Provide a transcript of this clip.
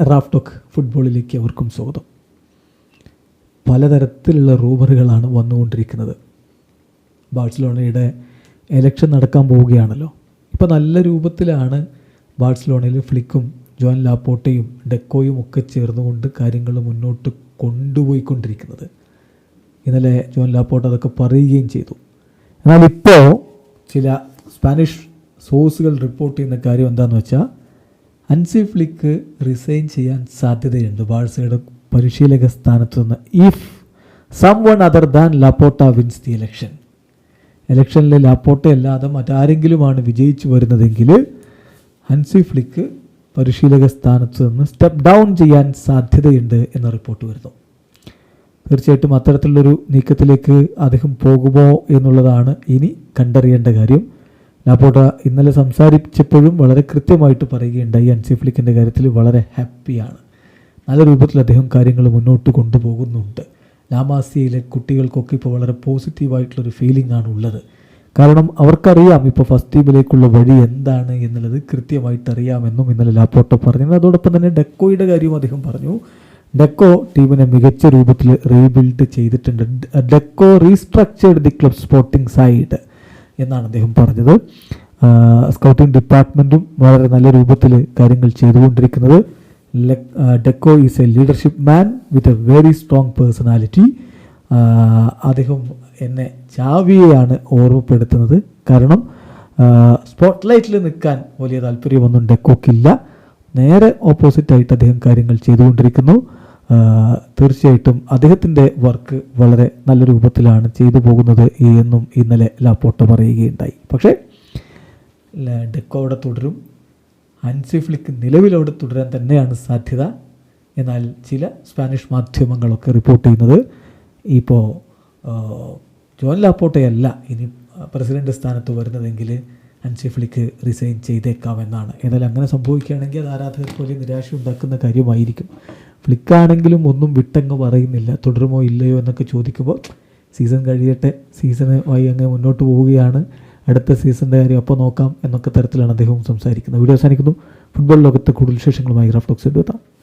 റാഫ്ടോക്ക് ഫുട്ബോളിലേക്ക് അവർക്കും സ്വാഗതം. പലതരത്തിലുള്ള റൂബറുകളാണ് വന്നുകൊണ്ടിരിക്കുന്നത്. ബാഴ്സലോണയുടെ എലക്ഷൻ നടക്കാൻ പോവുകയാണല്ലോ. ഇപ്പോൾ നല്ല രൂപത്തിലാണ് ബാഴ്സലോണയിൽ ഫ്ലിക്കും ജോൻ ലാപ്പോട്ടയും ഡെക്കോയും ഒക്കെ ചേർന്നുകൊണ്ട് കാര്യങ്ങൾ മുന്നോട്ട് കൊണ്ടുപോയിക്കൊണ്ടിരിക്കുന്നത്. ഇന്നലെ ജോൻ ലാപ്പോട്ട അതൊക്കെ പറയുകയും ചെയ്തു. എന്നാൽ ഇപ്പോൾ ചില സ്പാനിഷ് സോഴ്സുകൾ റിപ്പോർട്ട് ചെയ്യുന്ന കാര്യം എന്താണെന്ന് വെച്ചാൽ അൻസി ഫ്ലിക്ക് റിസൈൻ ചെയ്യാൻ സാധ്യതയുണ്ട്. ബാഴ്സയുടെ പരിശീലക സ്ഥാനത്ത് നിന്ന് if someone other than Laporta wins the election ഇലക്ഷനിൽ ലാപ്പോട്ട അല്ലാതെ മറ്റാരെങ്കിലുമാണ് വിജയിച്ചു വരുന്നതെങ്കിൽ ഹൻസി ഫ്ലിക്ക് പരിശീലക സ്ഥാനത്ത് നിന്ന് സ്റ്റെപ്പ് ഡൗൺ ചെയ്യാൻ സാധ്യതയുണ്ട് എന്ന റിപ്പോർട്ട് വരുന്നു. തീർച്ചയായിട്ടും അത്തരത്തിലുള്ളൊരു നീക്കത്തിലേക്ക് അദ്ദേഹം പോകുമോ എന്നുള്ളതാണ് ഇനി കണ്ടറിയേണ്ട കാര്യം. ലാപ്പോട്ട ഇന്നലെ സംസാരിച്ചപ്പോഴും വളരെ കൃത്യമായിട്ട് പറയുകയുണ്ടായി. അൻസിഫ്ലിക്കിന്റെ കാര്യത്തിൽ വളരെ ഹാപ്പിയാണ്. നല്ല രൂപത്തിൽ അദ്ദേഹം കാര്യങ്ങൾ മുന്നോട്ട് കൊണ്ടുപോകുന്നുണ്ട്. ലാമാസിയയിലെ കുട്ടികൾക്കൊക്കെ ഇപ്പോൾ വളരെ പോസിറ്റീവായിട്ടുള്ളൊരു ഫീലിംഗ് ആണ് ഉള്ളത്. കാരണം അവർക്കറിയാം ഇപ്പോൾ ഫസ്റ്റ് ടീമിലേക്കുള്ള വഴി എന്താണ് എന്നുള്ളത് കൃത്യമായിട്ട് അറിയാമെന്നും ഇന്നലെ ലാപ്പോട്ട പറഞ്ഞു. അതോടൊപ്പം തന്നെ ഡെക്കോയുടെ കാര്യവും അദ്ദേഹം പറഞ്ഞു. ഡെക്കോ ടീമിനെ മികച്ച രൂപത്തിൽ റീബിൽഡ് ചെയ്തിട്ടുണ്ട്. Deco restructured the club sporting side. എന്നാണ് അദ്ദേഹം പറഞ്ഞത്. സ്കൗട്ടിംഗ് ഡിപ്പാർട്ട്മെന്റും വളരെ നല്ല രൂപത്തിൽ കാര്യങ്ങൾ ചെയ്തുകൊണ്ടിരിക്കുന്നത്. Deco is a leadership man with a very strong personality അദ്ദേഹം എന്നെ ചാവിയെയാണ് ഓർമ്മപ്പെടുത്തുന്നത്. കാരണം സ്പോട്ട്ലൈറ്റിൽ നിൽക്കാൻ വലിയ താല്പര്യമൊന്നും ഡെക്കോക്കില്ല നേരെ ഓപ്പോസിറ്റായിട്ട് അദ്ദേഹം കാര്യങ്ങൾ ചെയ്തുകൊണ്ടിരിക്കുന്നു. തീർച്ചയായിട്ടും അദ്ദേഹത്തിന്റെ വർക്ക് വളരെ നല്ല രൂപത്തിലാണ് ചെയ്തു പോകുന്നത് എന്നും ഇന്നലെ ലാപ്പോട്ട പറയുകയുണ്ടായി. പക്ഷേ ഡെക്കോ അവിടെ തുടരും. ഹൻസി ഫ്ലിക്ക് നിലവിലവിടെ തുടരാൻ തന്നെയാണ് സാധ്യത. എന്നാൽ ചില സ്പാനിഷ് മാധ്യമങ്ങളൊക്കെ റിപ്പോർട്ട് ചെയ്യുന്നത് ഇപ്പോൾ ജോൻ ലാപ്പോട്ടയല്ല ഇനി പ്രസിഡന്റ് സ്ഥാനത്ത് വരുന്നതെങ്കിൽ ഹൻസി ഫ്ലിക്ക് റിസൈൻ ചെയ്തേക്കാമെന്നാണ്. എന്നാൽ അങ്ങനെ സംഭവിക്കുകയാണെങ്കിൽ അത് ആരാധകർക്ക് വലിയ നിരാശ ഉണ്ടാക്കുന്ന കാര്യമായിരിക്കും. ഫ്ലിക്കാണെങ്കിലും ഒന്നും വിട്ടങ്ങ് പറയുന്നില്ല. തുടരുമോ ഇല്ലയോ എന്നൊക്കെ ചോദിക്കുമ്പോൾ സീസൺ കഴിയട്ടെ. സീസണുമായി അങ്ങ് മുന്നോട്ട് പോവുകയാണ്. അടുത്ത സീസണിന്റെ കാര്യം അപ്പോൾ നോക്കാം എന്നൊക്കെ തരത്തിലാണ് അദ്ദേഹവും സംസാരിക്കുന്നത്. വീഡിയോ അവസാനിക്കുന്നു. ഫുട്ബോൾ ലോകത്തെ കൂടുതൽ വിശേഷങ്ങളുമായി റഫ് ടോക്സ് എടുത്താം